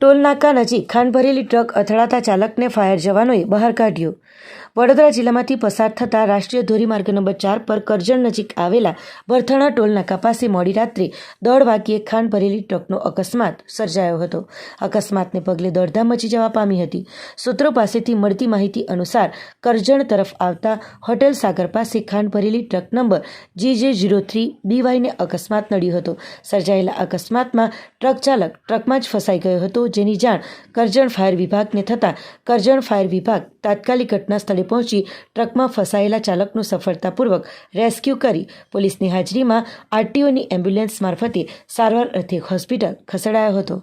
ટોલનાકા નજીક ખાંડ ભરેલી ટ્રક અથડાતા ચાલકને ફાયર જવાનોએ બહાર કાઢ્યો. વડોદરા જિલ્લામાંથી પસાર થતા રાષ્ટ્રીય ધોરીમાર્ગ નંબર ચાર પર કરજણ નજીક આવેલા બરથાણા ટોલનાકા પાસે મોડી રાત્રે દોઢ વાગ્યે ખાંડ ભરેલી ટ્રકનો અકસ્માત સર્જાયો હતો. અકસ્માતને પગલે દોડધામ મચી જવા પામી હતી. સૂત્રો પાસેથી મળતી માહિતી અનુસાર કરજણ તરફ આવતા હોટેલ સાગર પાસે ખાંડ ભરેલી ટ્રક નંબર જી જે ઝીરો થ્રી બીવાયને અકસ્માત નડ્યો હતો. સર્જાયેલા અકસ્માતમાં ટ્રક ચાલક ટ્રકમાં જ ફસાઈ ગયો જેની જાણ કરજણ ફાયર વિભાગને થતાં કરજણ ફાયર વિભાગ તાત્કાલિક ઘટના સ્થળે પહોંચી ટ્રકમાં ફસાયેલા ચાલકનું સફળતાપૂર્વક રેસ્ક્યુ કરી પોલીસની હાજરીમાં આરટીઓની એમ્બ્યુલન્સ મારફતે સારવાર અર્થે હોસ્પિટલ ખસેડાયો હતો.